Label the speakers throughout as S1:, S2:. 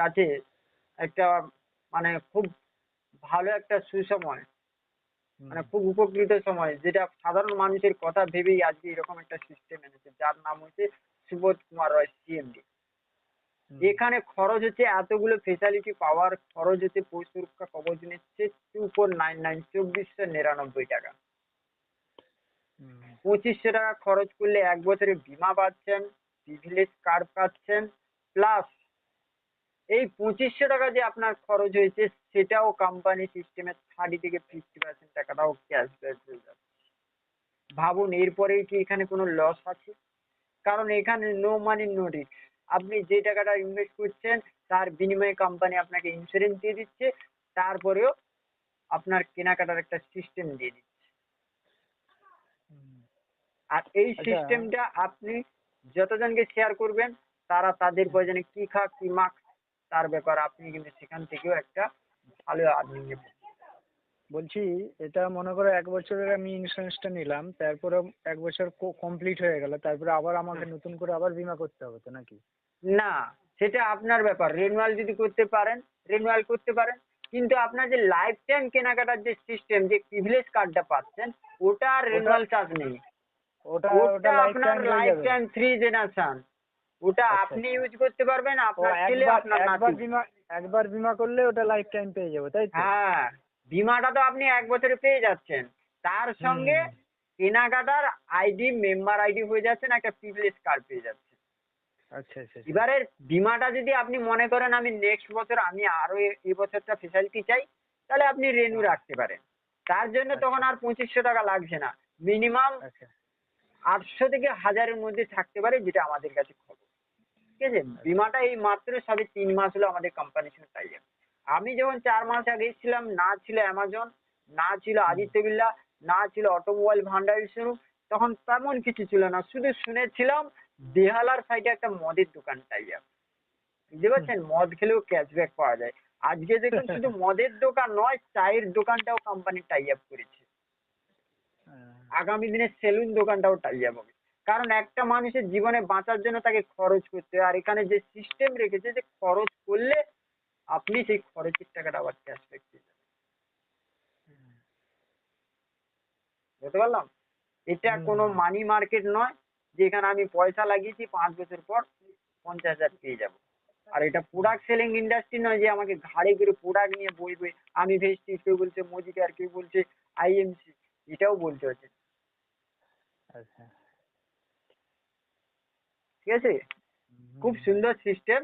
S1: কাছে একটা মানে খুব ভালো একটা সুসময় মানে খুব উপকৃত সময় যেটা সাধারণ মানুষের কথা ভেবেই আজকে এরকম একটা সিস্টেম এনেছে যার নাম হচ্ছে সুবোধ কুমার রয় সিএমডি এখানে খরচ হচ্ছে এতগুলো ফেসিলিটি পাওয়ার খরচ হচ্ছে পৌষ সুরক্ষা কবচ নিচ্ছে টু ফোর নাইন নাইন চব্বিশশো নিরানব্বই টাকা। পঁচিশশো টাকা খরচ করলে এক বছরের বীমা পাচ্ছেন প্রিভিলেজ কার্ড পাচ্ছেন প্লাস এই পঁচিশশো টাকা যে আপনার খরচ হয়েছে সেটাও কোম্পানি সিস্টেমে থার্টি থেকে ফিফটি পার্সেন্ট টাকাটাও ক্যাশব্যাক হয়ে যাবে ভাবুন এরপরেই কি এখানে কোনো লস আছে? কারণ এখানে নো মানি নো রিস্ক আপনি যে টাকাটা ইনভেস্ট করছেন তার বিনিময়ে কোম্পানি আপনাকে ইন্স্যুরেন্স দিয়ে দিচ্ছে তারপরেও আপনার কেনাকাটার একটা সিস্টেম দিয়ে দিচ্ছে। আর এই
S2: আচ্ছা।
S1: সিস্টেমটা আপনি যতজনকে শেয়ার করবেন তারা তাদের প্রয়োজনে কি খা কি মাখ তার ব্যাপার আপনি কিন্তু সেখান থেকেও একটা ভালো আর্নিং
S2: বলছি এটা মনে করো এক বছরের আমি ইন্স্যুরেন্সটা নিলাম তারপরে এক বছর কমপ্লিট হয়ে গেল তারপরে আবার আমাকে নতুন করে আবার বীমা করতে হবে তো নাকি?
S1: না সেটা আপনার ব্যাপার রেনুয়াল যদি করতে পারেন রেনুয়াল করতে পারেন কিন্তু আপনার যে লাইফ টাইম কেনাকাটার যে সিস্টেম যে প্রিভিলেজ কার্ডটা পাচ্ছেন ওটা আর রেনুয়াল চার্জ নেই।
S2: ওটা
S1: আপনার লাইফ টাইম থ্রি জেনারেশন ওটা
S2: আচ্ছা,
S1: আপনি
S2: আচ্ছা।
S1: ইউজ করতে পারবেন আপনার ছেলে
S2: একবার
S1: আপনার
S2: একবার
S1: নাতি
S2: বীমা একবার বীমা করলে ওটা লাইফ টাইম পেয়ে যাব তাই তো?
S1: হ্যাঁ বীমাটা তো আপনি এক বছরে পেয়ে যাচ্ছেন। তার সঙ্গে কেনাকাটার আইডি মেম্বার আইডি হয়ে যাচ্ছেন একটা প্রিভিলেজ কার্ড পেয়ে যাচ্ছেন।
S2: আচ্ছা আচ্ছা আচ্ছা।
S1: এবারে বীমাটা যদি আপনি মনে করেন আমি নেক্সট বছর আমি আরও এ- এই বছরটা ফেসিলিটি চাই তাহলে আপনি রেনু রাখতে পারেন। তার জন্য তখন আর পঁচিশশো টাকা লাগছে না। মিনিমাম
S2: আচ্ছা।
S1: আটশো থেকে হাজারের মধ্যে থাকতে পারে যেটা আমাদের কাছে খবর ঠিক আছে? বিমাটা এই মাত্র সবে তিন মাস হলো আমাদের কোম্পানির সঙ্গে টাই আমি যখন চার মাস আগে ছিলাম না ছিল অ্যামাজন না ছিল আদিত্য বিড়লা না ছিল অটোমোবাইল ভান্ডারি শুরু তখন তেমন কিছু ছিল না। শুধু শুনেছিলাম বেহালার সাইডে একটা মদের দোকান টাই বুঝতে পারছেন? মদ খেলেও ক্যাশব্যাক পাওয়া যায়। আজকে দেখুন শুধু মদের দোকান নয় চায়ের দোকানটাও কোম্পানি টাই আপ করেছে।
S2: হ্যাঁ।
S1: আগামী দিনে সেলুন দোকানটাও টাই আপ হবে। কারণ একটা মানুষের জীবনে বাঁচার জন্য তাকে খরচ করতে হয়। আর এখানে যে সিস্টেম রেখেছে যে খরচ করলে আপনি সেই খরচের টাকাটা আবার ক্যাশব্যাক পেয়ে যাবেন। বুঝতে পারলাম? এটা কোনো মানি মার্কেট নয় যে এখানে আমি পয়সা লাগিয়েছি পাঁচ বছর পর পঞ্চাশ হাজার পেয়ে যাব। আর এটা প্রোডাক্ট সেলিং ইন্ডাস্ট্রি নয় যে আমাকে ঘাড়ে করে প্রোডাক্ট নিয়ে বইবে আমি ভেস্টি কেউ বলছে মজিটার কেউ বলছে আইএমসি এটাও বলতে হচ্ছে।
S2: আচ্ছা।
S1: ঠিক আছে? খুব সুন্দর সিস্টেম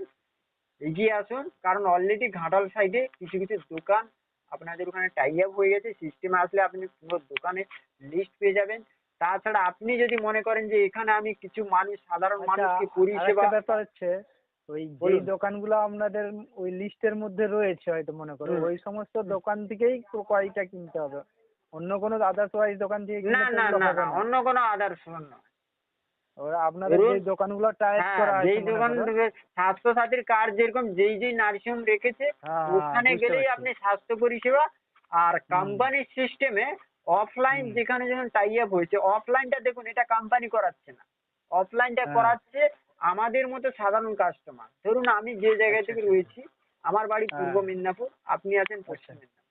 S1: এগিয়ে আসুন কারণ অলরেডি ঘাটাল সাইডে কিছু কিছু দোকান আপনাদের ওখানে টাই আপ হয়ে গেছে। সিস্টেমে আসলে আপনি পুরো দোকানে লিস্ট পেয়ে যাবেন। তাছাড়া আপনি যদি মনে করেন যে এখানে আমি কিছু মানুষ সাধারণ
S2: আচ্ছা,
S1: মানুষকে পরিষেবা
S2: ব্যাপার হচ্ছে ওই যেই। দোকানগুলো আপনাদের ওই লিস্টের মধ্যে রয়েছে হয়তো মনে করো ওই সমস্ত দোকান থেকেই তো কয়টা কিনতে হবে। অন্য কোনো আদার্স ওয়াইজ দোকান থেকে
S1: না না না না অন্য কোনো আদার্স নয়
S2: ওরা আপনাদের যে দোকানগুলো টাইপ
S1: হ্যাঁ
S2: করা আছে
S1: যেই দোকান স্বাস্থ্য সাথীর কার্ড যেরকম যেই যেই নার্সিংহোম রেখেছে
S2: হ্যাঁ,
S1: ওখানে গেলেই আপনি স্বাস্থ্য পরিষেবা আর কোম্পানির সিস্টেমে অফলাইন। যেখানে যেখানে টাই আপ হয়েছে অফলাইনটা দেখুন এটা কোম্পানি করাচ্ছে না অফলাইনটা
S2: হ্যাঁ।
S1: করাচ্ছে আমাদের মতো সাধারণ কাস্টমার ধরুন আমি যে জায়গা
S2: আচ্ছা,
S1: থেকে
S2: আচ্ছা।
S1: রয়েছি আমার বাড়ি
S2: হ্যাঁ।
S1: পূর্ব মেদিনীপুর আপনি আছেন পশ্চিম
S2: আচ্ছা।
S1: মেদিনীপুর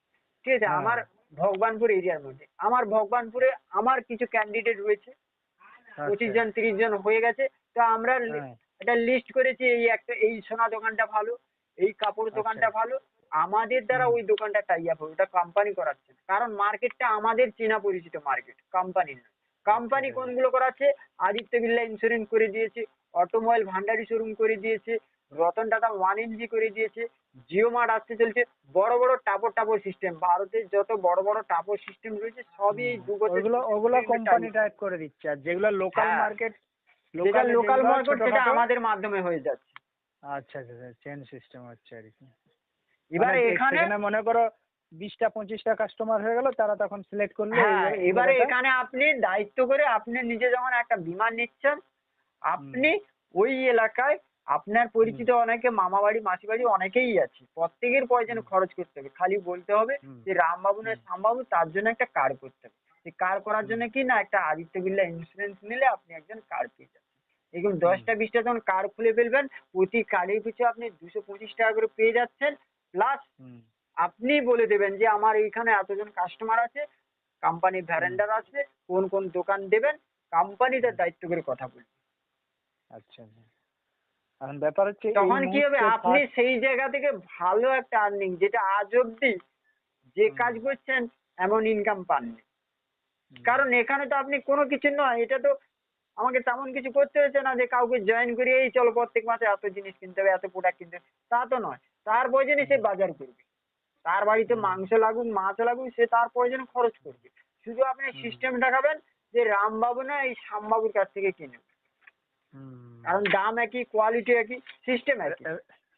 S1: ঠিক আছে
S2: হ্যাঁ।
S1: আমার ভগবানপুর এরিয়ার মধ্যে আমার ভগবানপুরে আমার কিছু ক্যান্ডিডেট রয়েছে পঁচিশ
S2: আচ্ছা,
S1: জন তিরিশ জন হয়ে গেছে। তো আমরা
S2: হ্যাঁ,
S1: একটা লিস্ট করেছি এই একটা এই সোনা দোকানটা ভালো এই কাপড়
S2: আচ্ছা।
S1: দোকানটা ভালো। আমাদের দ্বারা ওই দোকানটা টাই আপ হবে। ওটা কোম্পানি করাচ্ছে না। কারণ মার্কেটটা আমাদের চেনা পরিচিত মার্কেট কোম্পানির নয় কোম্পানি
S2: আচ্ছা।
S1: কোনগুলো করাচ্ছে? আদিত্য বিড়লা ইন্স্যুরেন্স করে দিয়েছে অটোমোবাইল ভান্ডারি শোরুম করে দিয়েছে রতন টাটা ওয়ান এনজি করে দিয়েছে জিও মার্ট আসতে চলছে। বড় বড় টাপর টাপর সিস্টেম ভারতের যত বড় বড় টাপর সিস্টেম রয়েছে সবই এই দু বছর
S2: ওগুলো ওগুলো কোম্পানি টাইপ করে দিচ্ছে। আর যেগুলো লোকাল
S1: হ্যাঁ।
S2: মার্কেট
S1: যেটা লোকাল মার্কেট সেটা আমাদের মাধ্যমে হয়ে যাচ্ছে।
S2: আচ্ছা আচ্ছা চেন সিস্টেম হচ্ছে আর কি।
S1: এবারে
S2: মানে
S1: এখানে
S2: মনে করো বিশটা পঁচিশটা কাস্টমার হয়ে গেল তারা তখন সিলেক্ট করল
S1: হ্যাঁ এবারে এখানে আপনি দায়িত্ব করে আপনি নিজে যখন একটা বিমান নিচ্ছেন আপনি ওই এলাকায় আপনার পরিচিত অনেকে মামা বাড়ি মাসি বাড়ি অনেকেই আছে। প্রত্যেকের পয়সা খরচ করতে হবে। খালি বলতে হবে। যে রামবাবু না শ্যামবাবু তার জন্য একটা কার্ড করতে হবে। সেই কার্ড করার জন্য কি না একটা আদিত্য বিড়লা ইন্স্যুরেন্স নিলে আপনি একজন কার্ড পেয়ে যাবেন। এরকম দশটা বিশটা যখন কার্ড খুলে ফেলবেন প্রতি কার্ডের পিছু আপনি দুশো পঁচিশ টাকা করে পেয়ে যাচ্ছেন। প্লাস আপনি বলে দেবেন যে আমার এইখানে এতজন কাস্টমার আছে কোম্পানি ভ্যারেন্ডার আছে কোন কোন দোকান দেবেন কোম্পানি তার দায়িত্ব করে কথা বলবে।
S2: আচ্ছা আচ্ছা। এখন ব্যাপার হচ্ছে
S1: তখন কি হবে? আপনি সেই জায়গা থেকে ভালো একটা আর্নিং যেটা আজ অব্দি যে কাজ করছেন এমন ইনকাম পাননি। কারণ এখানে তো আপনি কোনো কিছু নয় এটা তো আমাকে তেমন কিছু করতে হচ্ছে না যে কাউকে জয়েন করে এই চলো প্রত্যেক মাসে এত জিনিস কিনতে হবে এত প্রোডাক্ট কিনতে হবে। তা তো নয়। তার প্রয়োজনে সে বাজার করবে। তার বাড়িতে মাংস লাগুক মাছ লাগুক সে তার প্রয়োজনে খরচ করবে। শুধু আপনি
S2: হুম।
S1: সিস্টেম দেখাবেন যে রামবাবু না এই শ্যামবাবুর কাছ থেকে কিনে
S2: হুম।
S1: কারণ দাম একই কোয়ালিটি একই সিস্টেম একই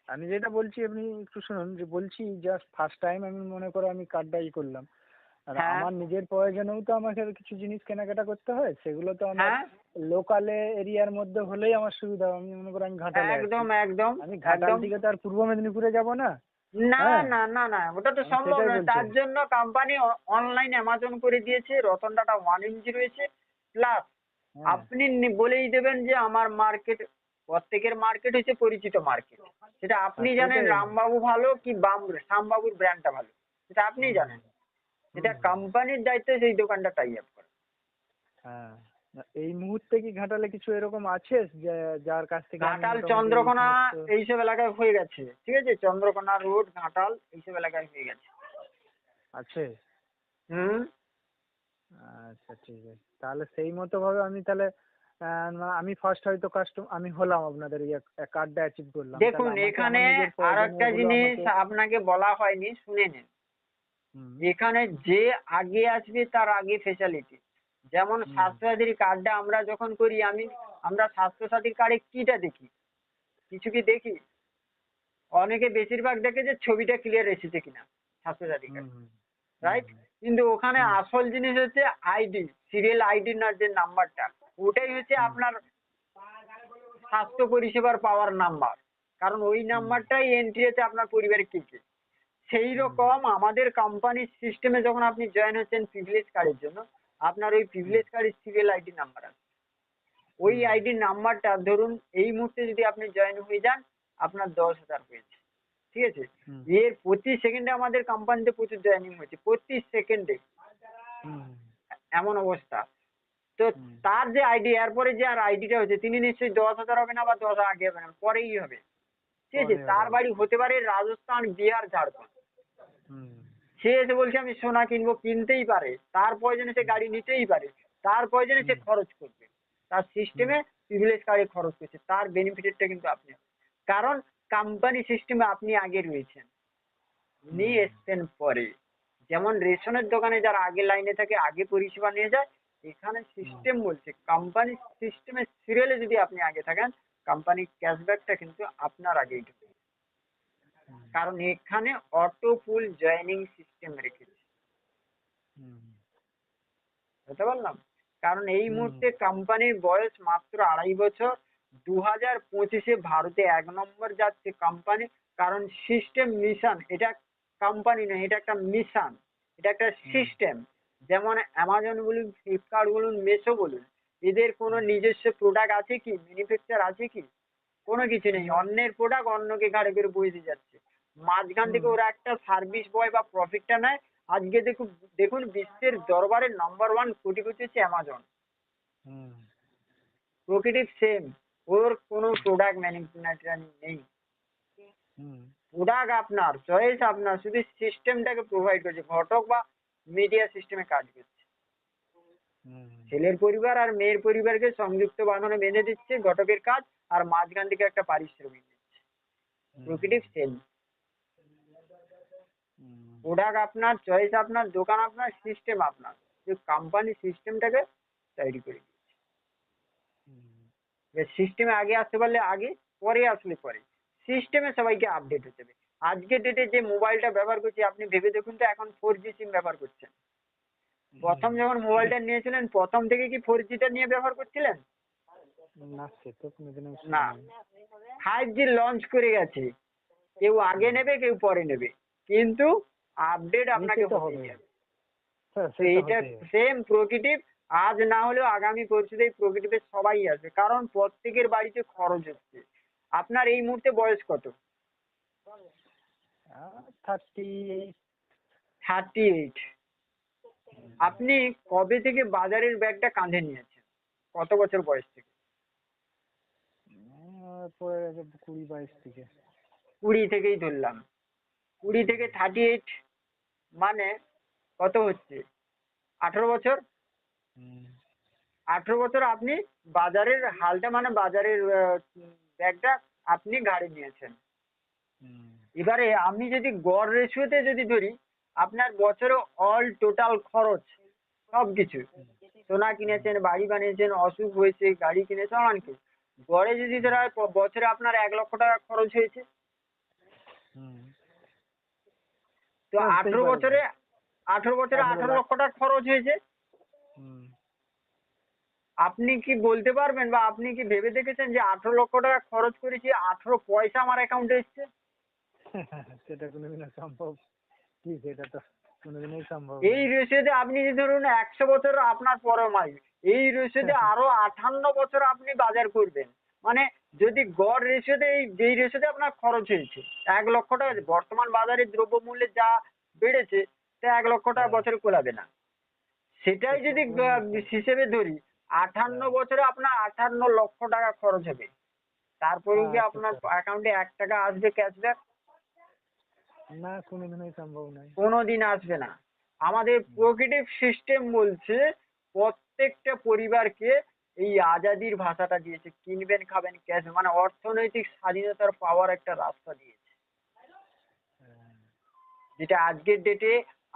S2: আমি যেটা বলছি আপনি একটু শুনুন যে বলছি জাস্ট ফার্স্ট টাইম আমি মনে করো আমি কার্ডটা ই করলাম আর
S1: হ্যাঁ।
S2: আমার নিজের প্রয়োজনেও তো আমাকে কিছু জিনিস কেনাকাটা করতে হয় সেগুলো তো আমার
S1: হ্যাঁ
S2: লোকালে এরিয়ার মধ্যে হলেই আমার সুবিধা হবে। আমি মনে করো আমি ঘাটালে।
S1: একদম একদম
S2: আমি ঘাটাল থেকে তো আর পূর্ব মেদিনীপুরে যাব না
S1: না
S2: হ্যাঁ।
S1: না না না ওটা তো সম্ভব নয় তার জন্য কোম্পানি অনলাইন অ্যামাজন করে দিয়েছে রতন টাটা ওয়ান এমজি রয়েছে প্লাস
S2: হ্যাঁ।
S1: আপনি বলেই দেবেন যে আমার মার্কেট প্রত্যেকের মার্কেট হচ্ছে পরিচিত মার্কেট সেটা আপনি জানেন
S2: সেটাই।
S1: রামবাবু ভালো কি বাম শ্যামবাবুর ব্র্যান্ডটা ভালো? সেটা আপনি জানেন। এটা কোম্পানির দায়িত্ব সেই দোকানটা টাই আপ করা।
S2: হ্যাঁ। এই মুহূর্তে কি ঘাটালে কিছু এরকম আছে যার কাছ থেকে
S1: ঘাটাল চন্দ্রকোনা এইসব এলাকায় হয়ে গেছে। ঠিক আছে? চন্দ্রকোনা রোড ঘাটাল এইসব এলাকায় হয়ে গেছে।
S2: আছে?
S1: হুম?
S2: আচ্ছা ঠিক আছে। তাহলে সেই মতো ভাবে আমি তাহলে আমি ফার্স্ট হয়তো কাস্টম আমি হলাম আপনাদের ইয়ে কার্ডটা অ্যাচিভ করলাম।
S1: দেখুন এখানে আর একটা জিনিস আপনাকে বলা হয়নি শুনে নিন। এখানে যে আগে আসবে তার আগে ফেসিলিটি যেমন। স্বাস্থ্যসাথীর কার্ডটা আমরা যখন করি আমি আমরা স্বাস্থ্যসাথীর কার্ডে কিটা দেখি? কিছু কি দেখি? অনেকে বেশিরভাগ দেখে যে ছবিটা ক্লিয়ার এসেছে কিনা স্বাস্থ্যসাথী কার্ড রাইট কিন্তু ওখানে আসল জিনিস হচ্ছে আইডি সিরিয়াল আইডি না যে নাম্বারটা ওটাই হচ্ছে আপনার স্বাস্থ্য পরিষেবার পাওয়ার নাম্বার কারণ ওই নাম্বারটাই এন্ট্রি আছে আপনার পরিবারের কে কে। সেই রকম আমাদের কোম্পানির সিস্টেমে যখন আপনি জয়েন হচ্ছেন প্রিভিলেজ কার্ডের জন্য আপনার ওই প্রিভিলেজ কার্ডের সিরিয়াল আইডি নাম্বার আছে। ওই। আইডি নাম্বারটা ধরুন এই মুহূর্তে যদি আপনি জয়েন হয়ে যান আপনার দশ হাজার হয়েছে। ঠিক আছে? এর প্রতি সেকেন্ডে আমাদের কোম্পানিতে প্রচুর জয়েনিং হচ্ছে প্রতি সেকেন্ডে। এমন অবস্থা। তো তার যে আইডি এরপরে যে আর আইডিটা হচ্ছে তিনি নিশ্চয়ই দশ হাজার হবে না বা দশ আগে হবে না পরেই হবে। ঠিক আছে? তার বাড়ি হতে পারে রাজস্থান বিহার ঝাড়খণ্ড।
S2: হুম,
S1: সে এসে বলছে আমি সোনা কিনবো কিনতেই পারে। তার প্রয়োজনে সে গাড়ি নিতেই পারে। তার প্রয়োজনে সে খরচ করবে। তার সিস্টেমে প্রিভিলেজ কার্ডে খরচ করছে। তার বেনিফিটেরটা কিন্তু আপনি কারণ কোম্পানি সিস্টেমে আপনি আগে রয়েছেন।
S2: নিয়ে।
S1: এসছেন পরে। যেমন রেশনের দোকানে যারা আগে লাইনে থাকে আগে পরিষেবা নিয়ে যায় এখানে সিস্টেম বলছে। কোম্পানি সিস্টেমের সিরিয়ালে যদি আপনি আগে থাকেন কোম্পানির ক্যাশব্যাকটা কিন্তু আপনার আগেই
S2: হুম,
S1: কারণ এখানে অটো ফুল জয়েনিং সিস্টেম রেখেছে। বুঝতে পারলাম? কারণ এই মুহূর্তে কোম্পানির বয়স মাত্র আড়াই বছর। দু হাজার পঁচিশে ভারতে এক নম্বর যাচ্ছে কোম্পানি কারণ সিস্টেম মিশন এটা কোম্পানি নয় এটা একটা মিশন এটা একটা সিস্টেম যেমন অ্যামাজন বলুন ফ্লিপকার্ট বলুন মেসো বলুন এদের কোনো নিজস্ব প্রোডাক্ট আছে কি? ম্যানুফ্যাকচার আছে কি? কোনো কিছু নেই অন্যের প্রোডাক্ট অন্যকে ঘাড়ে করে বয়ে দিয়ে যাচ্ছে। মাঝখান থেকে ওরা একটা সার্ভিস বয় বা প্রফিটটা নেয় আজকে দেখুন দেখুন বিশ্বের দরবারে নাম্বার ওয়ান কোটিপতি হচ্ছে অ্যামাজন প্রকৃতির সেম ওর কোনো প্রোডাক্ট ম্যানুফ্যাকচার নেই। প্রোডাক্ট আপনার চয়েস আপনার শুধু সিস্টেমটাকে প্রোভাইড করছে ঘটক বা মিডিয়া সিস্টেমে কাজ করছে। ছেলের পরিবার আর মেয়ের পরিবারকে সংযুক্ত বাঁধনে বেঁধে দিচ্ছে ঘটকের কাজ আর মাঝখান থেকে একটা পারিশ্রমিক দিচ্ছে। প্রকৃতির সেম প্রোডাক্ট আপনার চয়েস আপনার দোকান আপনার সিস্টেম আপনার। কোম্পানি সিস্টেমটাকে তৈরি করে সিস্টেমে আগে আসতে পারলে আগে পরে আসলে পরে। সিস্টেমে সবাইকে আপডেট হতে হবে। আজকের ডেটে যে মোবাইলটা ব্যবহার করছি আপনি ভেবে দেখুন তো এখন ফোর জি সিম ব্যবহার করছেন। প্রথম যখন মোবাইলটা নিয়েছিলেন প্রথম থেকে কি ফোর জিটা নিয়ে ব্যবহার করছিলেন?
S2: না
S1: ফাইভ জি লঞ্চ করে গেছে। কেউ আগে নেবে কেউ পরে নেবে। কিন্তু আপডেট আপনাকে
S2: হবে। হ্যাঁ,
S1: তো
S2: সে তো
S1: এইটা
S2: হতেই হবে।
S1: সেম প্রকৃতি আজ না হলেও আগামী পরশুতে এই প্রকৃতিতে সবাই আসবে। কারণ প্রত্যেকের বাড়িতে খরচ হচ্ছে। আপনার এই মুহূর্তে বয়স কত?
S2: থার্টি এইট
S1: থার্টি এইট আপনি কবে থেকে বাজারের ব্যাগটা কাঁধে নিয়েছেন? কত বছর বয়স থেকে?
S2: পড়ে গেছে কুড়ি বাইশ থেকে।
S1: কুড়ি থেকেই ধরলাম। কুড়ি থেকে থার্টি এইট মানে কত হচ্ছে? আঠেরো বছর? আঠেরো বছর আপনি বাজারের হালটা মানে বাজারের ব্যাগটা আপনি ঘাড়ে নিয়েছেন। এবারে আমি যদি গড় রেশিওতে যদি ধরি আপনার বছরে অল টোটাল খরচ সব কিছু। সোনা কিনেছেন বাড়ি বানিয়েছেন অসুখ হয়েছে গাড়ি কিনেছেন এমনকি গড়ে যদি ধরা হয় বছরে আপনার এক লক্ষ টাকা খরচ হয়েছে। তো
S2: হ্যাঁ,
S1: আঠেরো বছরে আঠেরো বছরে
S2: আঠেরো
S1: লক্ষ টাকা খরচ হয়েছে। আপনি কি বলতে পারবেন বা আপনি কি ভেবে দেখেছেন যে আঠেরো লক্ষ টাকা খরচ করেছি আঠেরো পয়সা আমার অ্যাকাউন্টে এসছে?
S2: সেটা কোনোদিনও সম্ভব। কি সেটা তো কোনোদিনই সম্ভব
S1: এই রেশিওতে আপনি যদি ধরুন একশো বছর আপনার পরমায়ু এই রেশিওতে আরও আঠান্ন বছর আপনি বাজার করবেন। মানে যদি গড় রেশিওতে এই যেই রেশিওতে আপনার খরচ হয়েছে এক লক্ষ টাকা বর্তমান বাজারে দ্রব্যমূল্যে যা বেড়েছে তা এক লক্ষ টাকা বছরে কোলাবে না। সেটাই যদি হিসেবে ধরি আটান্ন বছরে আপনার আটান্ন লক্ষ টাকা খরচ হবে। তারপরেও কি
S2: আচ্ছা,
S1: আপনার। অ্যাকাউন্টে এক টাকা আসবে ক্যাশব্যাক
S2: না কোনোদিনই সম্ভব নয়।
S1: কোনোদিন আসবে না। আমাদের প্রোগ্রেটিভ সিস্টেম বলছে প্রত্যেকটা পরিবারকে এই আজাদির ভাষাটা দিয়েছে কিনবেন খাবেন ক্যাশ মানে অর্থনৈতিক স্বাধীনতার পাওয়ার একটা রাস্তা দিয়েছে।
S2: হ্যাঁ।
S1: যেটা আজকের ডেটে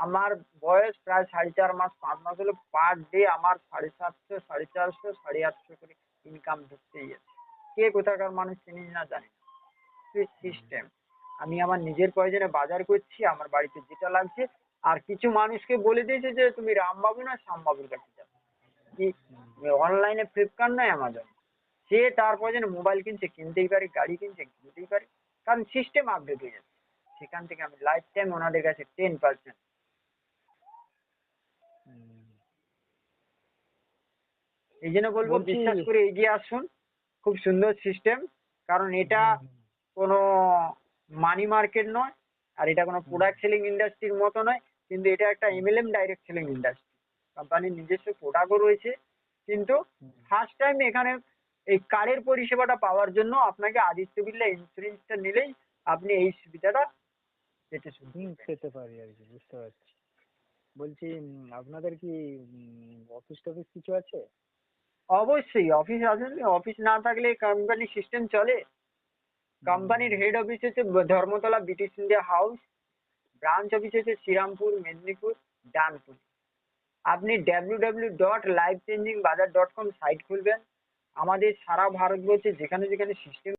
S1: আমার বয়স প্রায় সাড়ে চার মাস, পাঁচ মাস হলো পার ডে আমার সাড়ে সাতশো, সাড়ে চারশো, সাড়ে আটশো করে ইনকাম ঢুকতেই আছে কে কোথাকার মানুষ চিনি না জানি সিস্টেম আমি আমার নিজের প্রয়োজনে বাজার করছি, আমার বাড়িতে যেটা লাগছে, আর কিছু মানুষকে বলে দিয়েছে যে তুমি রামবাবু না শ্যামবাবুর কাছে যাবে কি, অনলাইনে ফ্লিপকার্ট নয় অ্যামাজন সে তার প্রয়োজনে মোবাইল কিনছে, কিনতেই পারে, গাড়ি কিনছে, কিনতেই পারে। কারণ সিস্টেম আপডেট হয়ে যাচ্ছে। সেখান থেকে আমি লাইফ টাইম ওনাদের কাছে টেন পার্সেন্ট এই জন্য বলব বিশ্বাস করে এগিয়ে আসুন। খুব সুন্দর সিস্টেম কারণ এটা কোনো মানি মার্কেট নয় আর এটা কোনো প্রোডাক্ট সেলিং ইন্ডাস্ট্রির মতো নয় কিন্তু এটা একটা এমএলএম ডাইরেক্ট সেলিং ইন্ডাস্ট্রি কোম্পানির নিজস্ব প্রোডাক্টও রয়েছে কিন্তু ফার্স্ট টাইম এখানে এই কারের পরিষেবাটা পাওয়ার জন্য আপনাকে আদিত্য বিল্লা ইন্স্যুরেন্সটা নিলেই আপনি এই সুবিধাটা পেতে
S2: পেতে পারি আর কি বুঝতে পারছি। বলছি আপনাদের কি অফিস টফিস কিছু আছে?
S1: অবশ্যই অফিস আসুন অফিস না থাকলে কোম্পানি সিস্টেম চলে। কোম্পানির হেড অফিস হচ্ছে Dharmatala British India house branch office হচ্ছে শ্রীরামপুর, মেদিনীপুর ডানপুর আপনি W W dot life changing bazaar dot com site খুলবেন। আমাদের সারা ভারতবর্ষে যেখানে যেখানে সিস্টেম